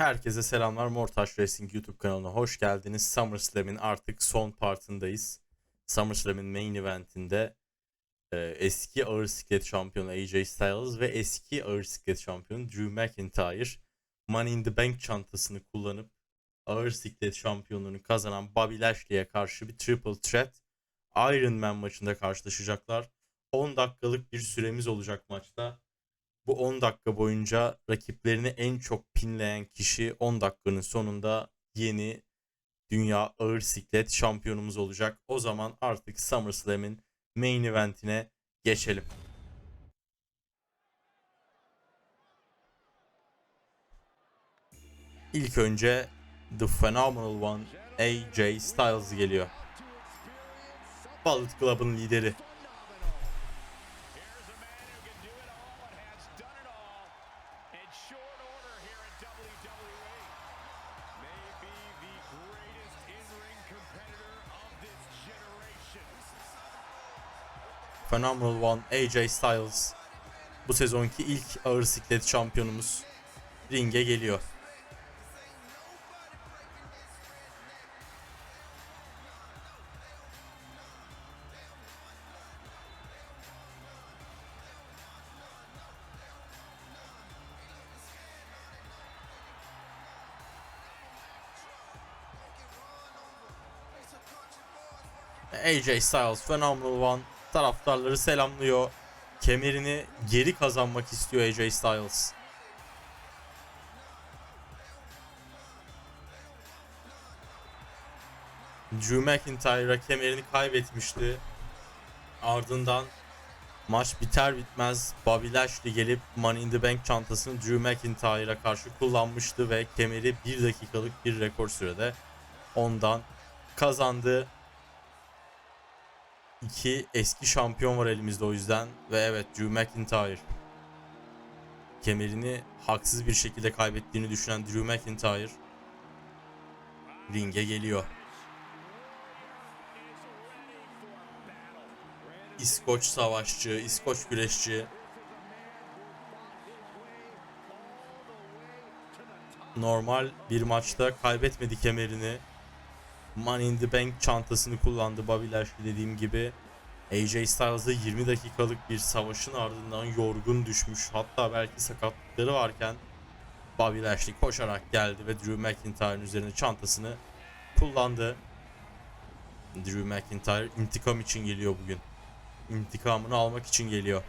Herkese selamlar. Mortaş Racing YouTube kanalına hoş geldiniz. SummerSlam'in artık son partındayız. SummerSlam'in main eventinde e, eski ağır siklet şampiyonu AJ Styles ve eski ağır siklet şampiyonu Drew McIntyre Money in the Bank çantasını kullanıp ağır siklet şampiyonluğunu kazanan Bobby Lashley'e karşı bir triple threat Iron Man maçında karşılaşacaklar. 10 dakikalık bir süremiz olacak maçta. Bu 10 dakika boyunca rakiplerini en çok pinleyen kişi 10 dakikanın sonunda yeni dünya ağır siklet şampiyonumuz olacak. O zaman artık SummerSlam'in main eventine geçelim. İlk önce The Phenomenal One AJ Styles geliyor. Bullet Club'ın lideri. Phenomenal One AJ Styles bu sezonki ilk ağır siklet şampiyonumuz ringe geliyor. AJ Styles Phenomenal One taraftarları selamlıyor. Kemerini geri kazanmak istiyor AJ Styles. Drew McIntyre'a kemerini kaybetmişti. Ardından maç biter bitmez Bobby Lashley gelip Money in the Bank çantasını Drew McIntyre'a karşı kullanmıştı ve kemeri 1 dakikalık bir rekor sürede ondan kazandı. İki eski şampiyon var elimizde o yüzden. Ve evet Drew McIntyre. Kemerini haksız bir şekilde kaybettiğini düşünen Drew McIntyre ringe geliyor. İskoç savaşçı, İskoç güreşçi. Normal bir maçta kaybetmedi kemerini. Money in the Bank çantasını kullandı Bobby Lashley dediğim gibi. AJ Styles'da 20 dakikalık bir savaşın ardından yorgun düşmüş. Hatta belki sakatlıkları varken Bobby Lashley koşarak geldi ve Drew McIntyre'ın üzerine çantasını kullandı. Drew McIntyre intikam için geliyor bugün. İntikamını almak için geliyor.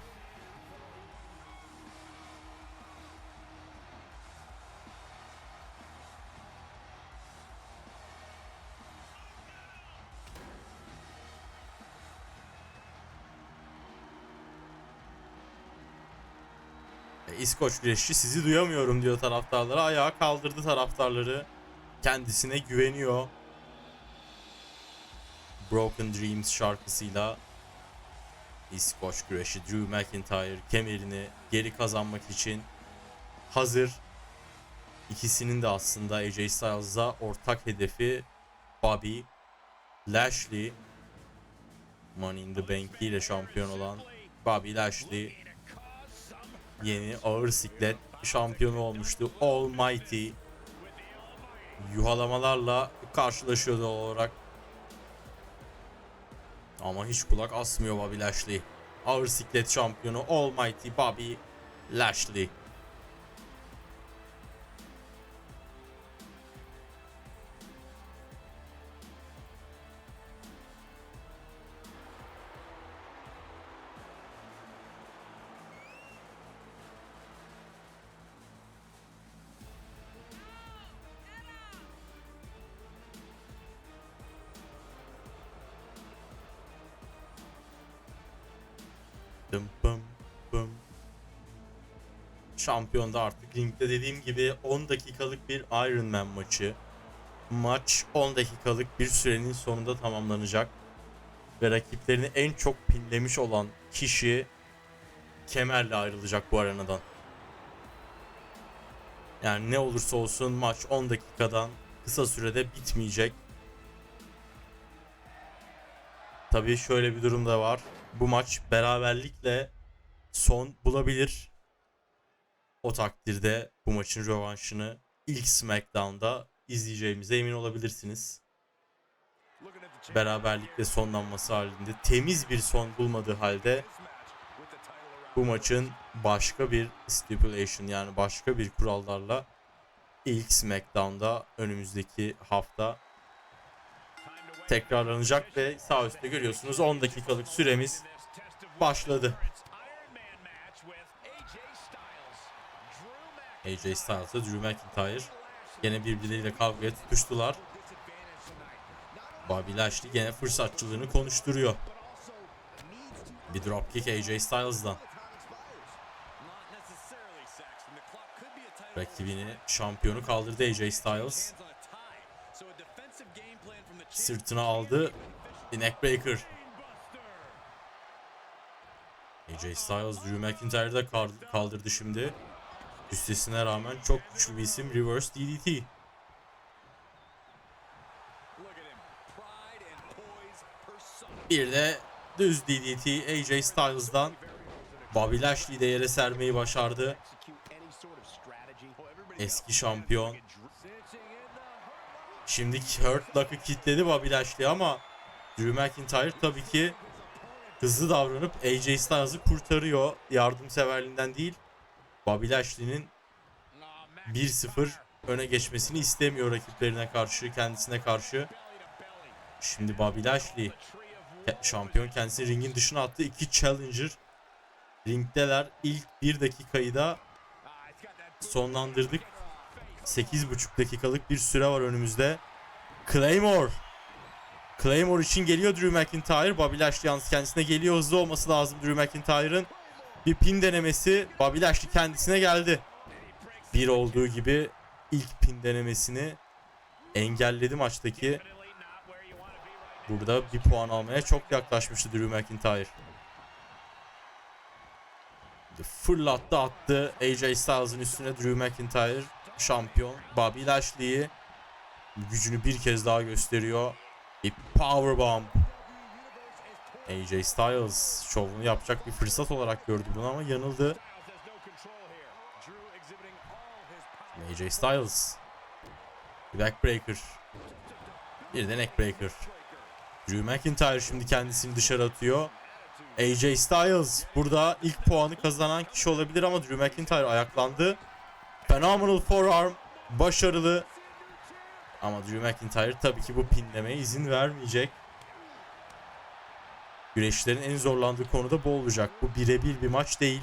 İskoç güreşçi sizi duyamıyorum diyor taraftarlara. Ayağa kaldırdı taraftarları. Kendisine güveniyor. Broken Dreams şarkısıyla İskoç güreşi Drew McIntyre kemerini geri kazanmak için hazır. İkisinin de aslında AJ Styles'a ortak hedefi Bobby Lashley. Money in the Bank ile şampiyon olan Bobby Lashley yeni ağır siklet şampiyonu olmuştu. Almighty yuhalamalarla karşılaşıyor doğal olarak. Ama hiç kulak asmıyor Bobby Lashley. Ağır siklet şampiyonu Almighty Bobby Lashley. Dım bım bım. Şampiyon da artık ringde dediğim gibi 10 dakikalık bir Iron Man maçı. Maç 10 dakikalık bir sürenin sonunda tamamlanacak. Ve rakiplerini en çok pinlemiş olan kişi kemerle ayrılacak bu arenadan. Yani ne olursa olsun maç 10 dakikadan kısa sürede bitmeyecek. Tabii şöyle bir durum da var. Bu maç beraberlikle son bulabilir. O takdirde bu maçın rövanşını ilk SmackDown'da izleyeceğimize emin olabilirsiniz. Beraberlikle sonlanması halinde temiz bir son bulmadığı halde bu maçın başka bir stipulation yani başka bir kurallarla ilk SmackDown'da önümüzdeki hafta. Tekrarlanacak ve sağ üstte görüyorsunuz 10 dakikalık süremiz başladı. AJ Styles, Drew McIntyre. Gene birbirleriyle kavgaya tutuştular. Bobby Lashley gene fırsatçılığını konuşturuyor. Bir dropkick AJ Styles'dan. Rakibini, şampiyonu kaldırdı AJ Styles. Sırtına aldı. Neckbreaker. AJ Styles Drew McIntyre'ı da kal- kaldırdı şimdi. Üstesine rağmen çok güçlü bir isim Reverse DDT. Bir de düz DDT AJ Styles'dan Bobby Lashley'i de yere sermeyi başardı. Eski şampiyon. Şimdi Hurt Lock'ı kilitledi Bobby Lashley ama Drew McIntyre tabii ki hızlı davranıp AJ Styles'ı kurtarıyor. Yardımseverliğinden değil. Bobby Lashley'nin 1-0 öne geçmesini istemiyor rakiplerine karşı, kendisine karşı. Şimdi Bobby Lashley şampiyon kendisini ringin dışına attı. İki challenger ringdeler. İlk bir dakikayı da sonlandırdık. 8,5 dakikalık bir süre var önümüzde. Claymore. Claymore için geliyor Drew McIntyre. Bobby Lashley yalnız kendisine geliyor. Hızlı olması lazım Drew McIntyre'ın. Bir pin denemesi. Bobby Lashley kendisine geldi. Bir olduğu gibi ilk pin denemesini engelledi maçtaki. Burada bir puan almaya çok yaklaşmıştı Drew McIntyre. Fırlattı attı AJ Styles'ın üstüne Drew McIntyre şampiyon. Bobby Lashley'i gücünü bir kez daha gösteriyor. Bir powerbomb. AJ Styles şovunu yapacak bir fırsat olarak gördü bunu ama yanıldı. AJ Styles. Backbreaker. Bir de neckbreaker. Drew McIntyre şimdi kendisini dışarı atıyor. AJ Styles burada ilk puanı kazanan kişi olabilir ama Drew McIntyre ayaklandı. Phenomenal forearm başarılı. Ama Drew McIntyre tabii ki bu pinlemeye izin vermeyecek. Güreşlerin en zorlandığı konu da bu olacak. Bu birebir bir maç değil.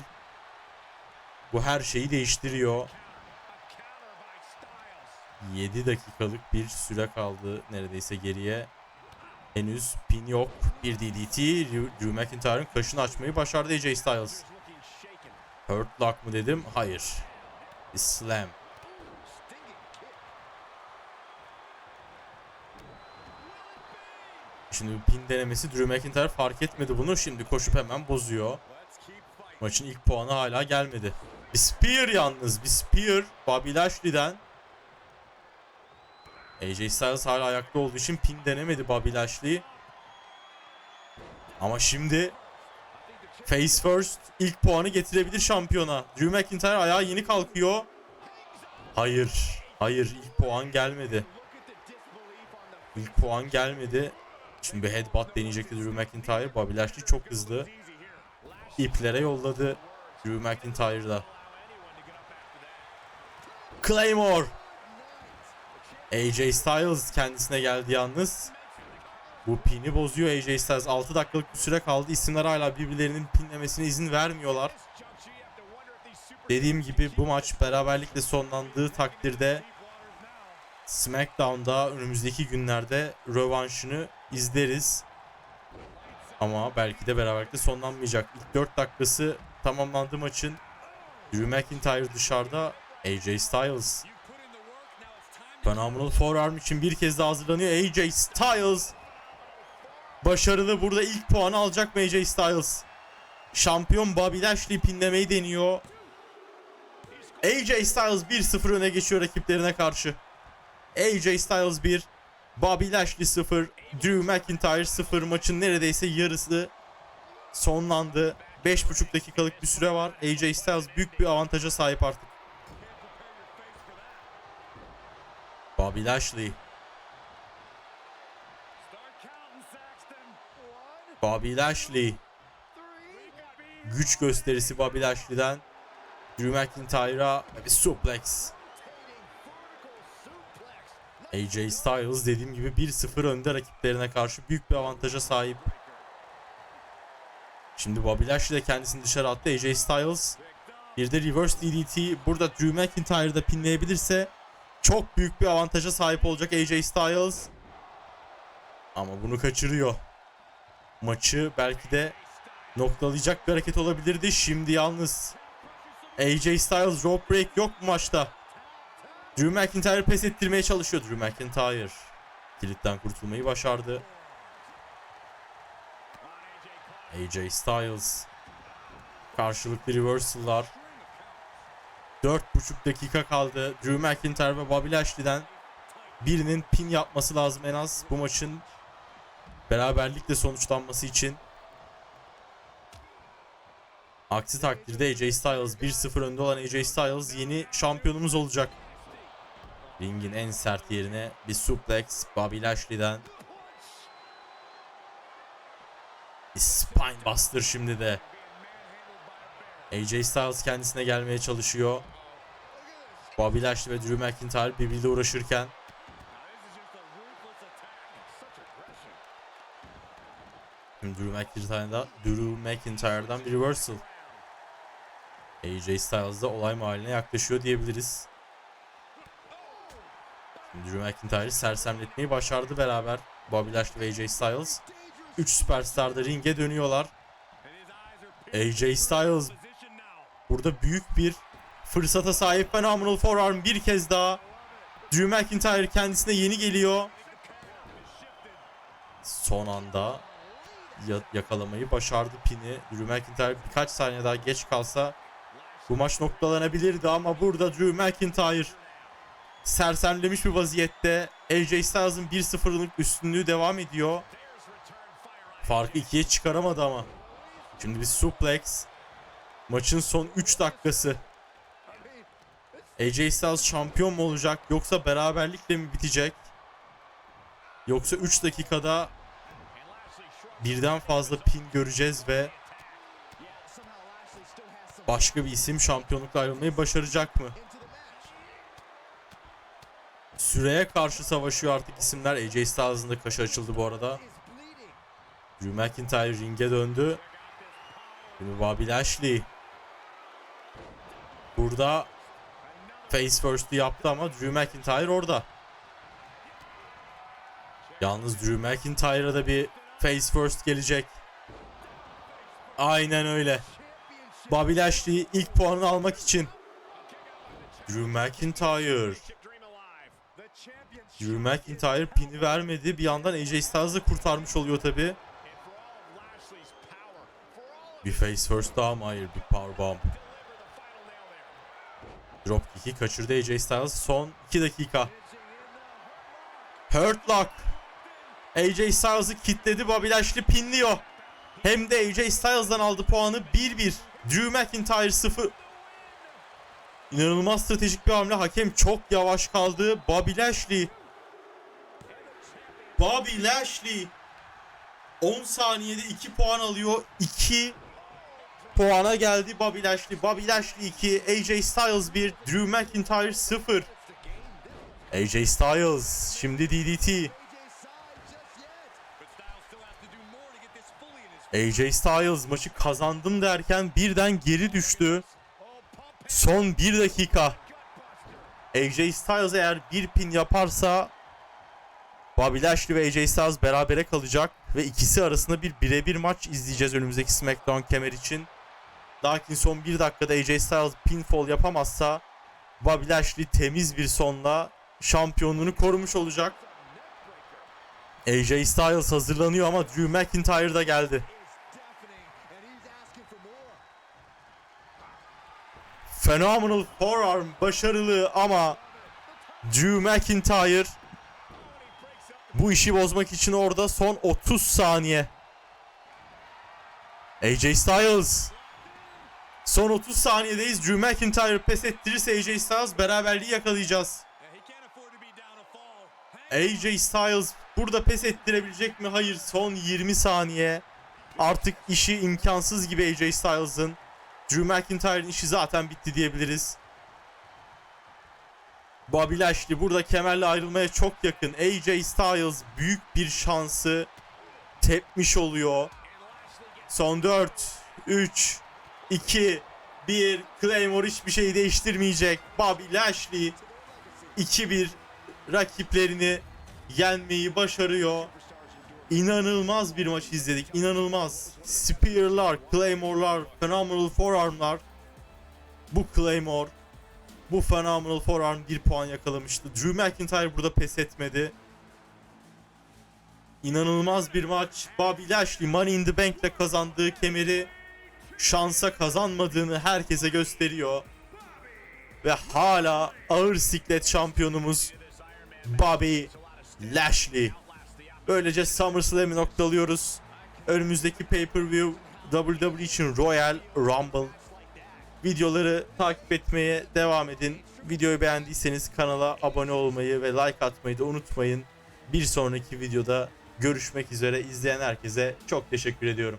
Bu her şeyi değiştiriyor. 7 dakikalık bir süre kaldı neredeyse geriye. Henüz pin yok. Bir DDT. Drew McIntyre'ın kaşını açmayı başardı AJ Styles. Hurt Lock mı dedim? Hayır. Bir slam. Şimdi bu pin denemesi Drew McIntyre fark etmedi bunu. Şimdi koşup hemen bozuyor. Maçın ilk puanı hala gelmedi. Bir spear yalnız. Bir spear Bobby Lashley'den. AJ Styles hala ayakta olduğu için pin denemedi Bobby Lashley. Ama şimdi Face first ilk puanı getirebilir şampiyona. Drew McIntyre ayağa yeni kalkıyor. Hayır. Hayır ilk puan gelmedi. İlk puan gelmedi. Şimdi bir headbutt deneyecekti Drew McIntyre. Bobby Lashley çok hızlı. İplere yolladı Drew McIntyre'da. Claymore. AJ Styles kendisine geldi yalnız. Bu pini bozuyor AJ Styles. 6 dakikalık bir süre kaldı. İsimler hala birbirlerinin pinlemesine izin vermiyorlar. Dediğim gibi bu maç beraberlikle sonlandığı takdirde SmackDown'da önümüzdeki günlerde rövanşını izleriz. Ama belki de beraberlikle sonlanmayacak. İlk 4 dakikası tamamlandı maçın. Drew McIntyre dışarıda. AJ Styles Phenomenal forearm için bir kez daha hazırlanıyor. AJ Styles başarılı burada ilk puanı alacak AJ Styles? Şampiyon Bobby Lashley pinlemeyi deniyor. AJ Styles 1-0 öne geçiyor rakiplerine karşı. AJ Styles 1, Bobby Lashley 0, Drew McIntyre 0 maçın neredeyse yarısı sonlandı. 5,5 dakikalık bir süre var. AJ Styles büyük bir avantaja sahip artık. Bobby Lashley. Bobby Lashley. Güç gösterisi Bobby Lashley'den. Drew McIntyre'a bir suplex. AJ Styles dediğim gibi 1-0 önde rakiplerine karşı büyük bir avantaja sahip. Şimdi Bobby Lashley de kendisini dışarı attı. AJ Styles bir de reverse DDT burada Drew McIntyre'da pinleyebilirse çok büyük bir avantaja sahip olacak AJ Styles. Ama bunu kaçırıyor. Maçı belki de noktalayacak bir hareket olabilirdi. Şimdi yalnız AJ Styles rope break yok mu maçta? Drew McIntyre pes ettirmeye çalışıyor Drew McIntyre. Kilitten kurtulmayı başardı. AJ Styles. Karşılıklı reversal'lar. 4,5 dakika kaldı. Drew McIntyre ve Bobby Lashley'den birinin pin yapması lazım en az bu maçın beraberlikle sonuçlanması için. Aksi takdirde AJ Styles 1-0 önde olan AJ Styles yeni şampiyonumuz olacak. Ringin en sert yerine bir suplex Bobby Lashley'den. Bir spine buster şimdi de. AJ Styles kendisine gelmeye çalışıyor. Bobby Lashley ve Drew McIntyre birbiriyle uğraşırken Şimdi Drew McIntyre'da Drew McIntyre'dan bir reversal. AJ Styles da olay mahalline yaklaşıyor diyebiliriz. Şimdi Drew McIntyre'ı sersemletmeyi başardı beraber Bobby Lashley ve AJ Styles. 3 süperstar da ringe dönüyorlar. AJ Styles burada büyük bir fırsata sahip Phenomenal Forearm bir kez daha. Drew McIntyre kendisine yeni geliyor. Son anda ya- yakalamayı başardı pini. Drew McIntyre birkaç saniye daha geç kalsa bu maç noktalanabilirdi ama burada Drew McIntyre sersemlemiş bir vaziyette. AJ Styles'ın 1-0'lık üstünlüğü devam ediyor. Farkı ikiye çıkaramadı ama. Şimdi bir suplex. Maçın son 3 dakikası. AJ Styles şampiyon mu olacak yoksa beraberlikle mi bitecek? Yoksa 3 dakikada birden fazla pin göreceğiz ve başka bir isim şampiyonlukla ayrılmayı başaracak mı? Süreye karşı savaşıyor artık isimler. AJ Styles'ın da kaşı açıldı bu arada. Drew McIntyre ringe döndü. Şimdi Bobby Lashley. Burada face first'ü yaptı ama Drew McIntyre orada. Yalnız Drew McIntyre'a da bir face first gelecek. Aynen öyle. Bobby Lashley ilk puanını almak için. Drew McIntyre. Drew McIntyre pini vermedi. Bir yandan AJ Styles da kurtarmış oluyor tabi. Bir face first daha mı? Hayır bir powerbomb. Drop kick'i kaçırdı AJ Styles. Son 2 dakika. Hurt Lock. AJ Styles'ı kitledi. Bobby Lashley pinliyor. Hem de AJ Styles'dan aldı puanı 1-1. Drew McIntyre 0. İnanılmaz stratejik bir hamle. Hakem çok yavaş kaldı. Bobby Lashley. Bobby Lashley 10 saniyede 2 puan alıyor. 2 puana geldi Bobby Lashley. Bobby Lashley 2, AJ Styles 1, Drew McIntyre 0. AJ Styles şimdi DDT. AJ Styles maçı kazandım derken birden geri düştü. Son 1 dakika. AJ Styles eğer bir pin yaparsa Bobby Lashley ve AJ Styles berabere kalacak ve ikisi arasında bir birebir maç izleyeceğiz önümüzdeki SmackDown kemer için. Lakin son 1 dakikada AJ Styles pinfall yapamazsa Bobby Lashley temiz bir sonla şampiyonluğunu korumuş olacak. AJ Styles hazırlanıyor ama Drew McIntyre da geldi. Phenomenal forearm başarılı ama Drew McIntyre bu işi bozmak için orada son 30 saniye. AJ Styles Son 30 saniyedeyiz. Drew McIntyre pes ettirirse AJ Styles beraberliği yakalayacağız. AJ Styles burada pes ettirebilecek mi? Hayır son 20 saniye. Artık işi imkansız gibi AJ Styles'ın. Drew McIntyre'ın işi zaten bitti diyebiliriz. Bobby Lashley burada kemerle ayrılmaya çok yakın. AJ Styles büyük bir şansı tepmiş oluyor. Son 4, 3, 2, 1. Claymore hiçbir şeyi değiştirmeyecek. Bobby Lashley 2-1 rakiplerini yenmeyi başarıyor. İnanılmaz bir maç izledik. İnanılmaz. Spear'lar, Claymore'lar, Phenomenal Forearm'lar. Bu Claymore, bu Phenomenal Forearm 1 puan yakalamıştı. Drew McIntyre burada pes etmedi. İnanılmaz bir maç. Bobby Lashley Money in the Bank'le kazandığı kemeri şansa kazanmadığını herkese gösteriyor. Ve hala ağır siklet şampiyonumuz Bobby Lashley. Böylece SummerSlam'i noktalıyoruz. Önümüzdeki pay-per-view WWE için Royal Rumble. Videoları takip etmeye devam edin. Videoyu beğendiyseniz kanala abone olmayı ve like atmayı da unutmayın. Bir sonraki videoda görüşmek üzere. İzleyen herkese çok teşekkür ediyorum.